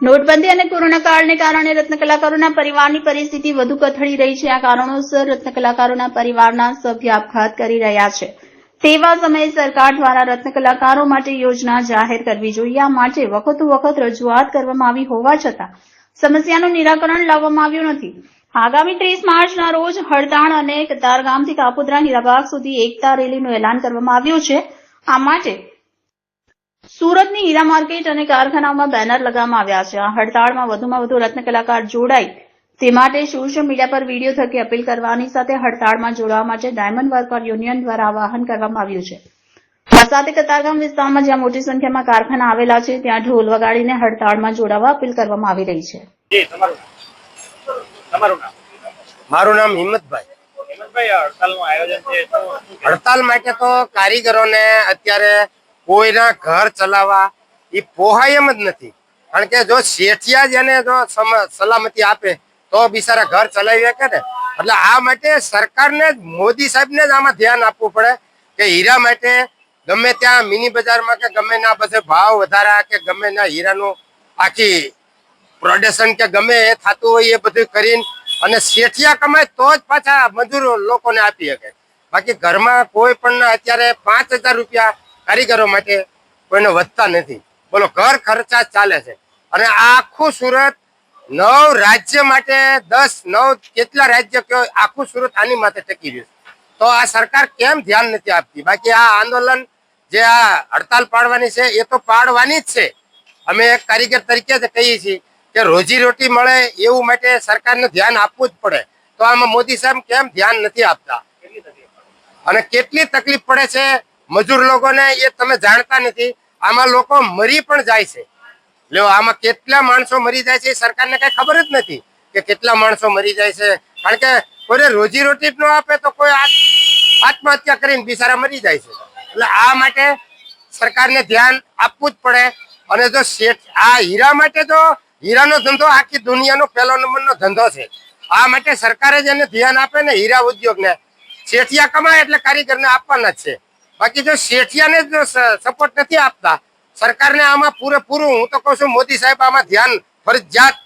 નોટબંધી અને કોરોના કાળને કારણે રત્ન કલાકારોના પરિવારની પરિસ્થિતિ વધુ કથળી રહી છે. આ કારણોસર રત્ન કલાકારોના પરિવારના સભ્ય આપઘાત કરી રહ્યા છે. તેવા સમયે સરકાર દ્વારા રત્ન કલાકારો માટે યોજના જાહેર કરવી જોઈએ. આ માટે વખતો વખત રજૂઆત કરવામાં આવી હોવા છતાં સમસ્યાનું નિરાકરણ લાવવામાં આવ્યું નથી. આગામી ત્રીસ માર્ચના રોજ હડતાળ અને કતારગામથી કાપોદ્રા, હીરાબાગ સુધી એકતા રેલીનું એલાન કરવામાં આવ્યું છે. આ માટે સુરતની હીરા માર્કેટ અને કારખાનાઓમાં બેનર લગાવવામાં આવ્યા છે. આ હડતાળમાં વધુમાં વધુ રત્ન કલાકાર જોડાય તે માટે સોશિયલ મીડિયા પર વીડિયો થકી અપીલ કરવાની સાથે હડતાળમાં જોડાવા માટે ડાયમંડ વર્કર યુનિયન દ્વારા આવાહન કરવામાં આવ્યું છે. આ સાથે કતારગામ વિસ્તારમાં જ્યાં મોટી સંખ્યામાં કારખાના આવેલા છે ત્યાં ઢોલ વગાડીને હડતાળમાં જોડાવા અપીલ કરવામાં આવી રહી છે. જી તમારું નામ? તમારું નામ? મારું નામ હિંમતભાઈ. હિંમતભાઈ આ હડતાલનું આયોજન છે? હડતાલ માટે તો કારીગરોને અત્યારે કોઈના ઘર ચલાવવા એ પોહાય એમ જ નથી. કારણ કે જો શેઠિયા જ એને જો સલામતી આપે, તો બિચારા ઘર ચલાવી શકે ને. એટલે આ માટે સરકારને જ, મોદી સાહેબને જ આમાં ધ્યાન આપવું પડે કે હીરા માટે ગમે ત્યાં મિની બજારમાં કે ગમે ના બધે ભાવ વધારા કે ગમે ના હીરાનું આખી પ્રોડક્શન કે ગમે એ થતું હોય એ બધું કરીને અને શેઠિયા કમાય તો જ પાછા મજૂર લોકોને આપી શકે. બાકી ઘરમાં કોઈ પણ અત્યારે પાંચ રૂપિયા કારીગરો માટે કોઈને વધતા નથી. બોલો, ઘર ખર્ચા ચાલે છે. અને આખું સુરત નવ રાજ્ય માટે, દસ, નવ કેટલા રાજ્ય કયો આખું સુરત આની માથે ટકી રહ્યું તો આ સરકાર કેમ ધ્યાન નથી આપતી? બાકી આ આંદોલન જે આ હડતાલ પાડવાની છે, એ તો પાડવાની જ છે. અમે એક કારીગર તરીકે જ કહીએ છીએ કે રોજી રોટી મળે એવું માટે સરકારને ધ્યાન આપવું જ પડે. તો આમાં મોદી સાહેબ કેમ ધ્યાન નથી આપતા? અને કેટલી તકલીફ પડે છે? મજૂર લોકોને એ તમે જાણતા નથી. આમાં લોકો મરી પણ જાય છે. લ્યો, આમાં કેટલા માણસો મરી જાય છે એ સરકારને કઈ ખબર જ નથી કે કેટલા માણસો મરી જાય છે. કારણ કે કોઈને રોજી રોટી જ ન આપે તો કોઈ આત- આત્મહત્યા કરીને બિચારા મરી જાય છે. એટલે આ માટે સરકારને ધ્યાન આપવું જ પડે. અને જો શેઠ, આ હીરા માટે તો હીરાનો ધંધો આખી દુનિયાનો પહેલો નંબરનો ધંધો છે. આ માટે સરકારે જ એને ધ્યાન આપે ને હીરા ઉદ્યોગને. શેઠિયા કમાય એટલે કારીગરને આપવાના જ છે. બાકી જો શેઠિયાને સપોર્ટ નથી આપતા, સરકારને આમાં પૂરેપૂરું, હું તો કહું છું, મોદી સાહેબ આમાં ધ્યાન ફરજિયાત.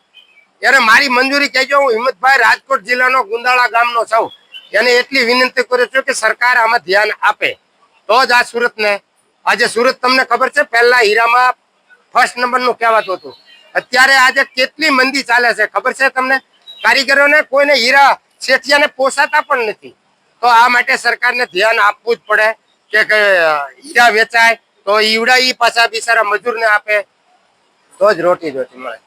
એને મારી મંજૂરી કહેજો, હું હિંમતભાઈ રાજકોટ જિલ્લાનો ગુંદાળા ગામનો છું. એને એટલી વિનંતી કરું છું કે સરકાર આમાં ધ્યાન આપે. તો જ આ સુરતને, આજે સુરત તમને ખબર છે, પહેલા હીરામાં ફર્સ્ટ નંબરનું કહેવાતું હતું. અત્યારે આજે કેટલી મંદી ચાલે છે, ખબર છે તમને? કારીગરોને કોઈને હીરા, શેઠિયાને પોસાતા પણ નથી. તો આ માટે સરકારને ધ્યાન આપવું જ પડે. કે હીરા વેચાય, તો ઈવડા ઈ પાછા બિચારા મજૂરને આપે. તો જ રોટી રોટી મળે.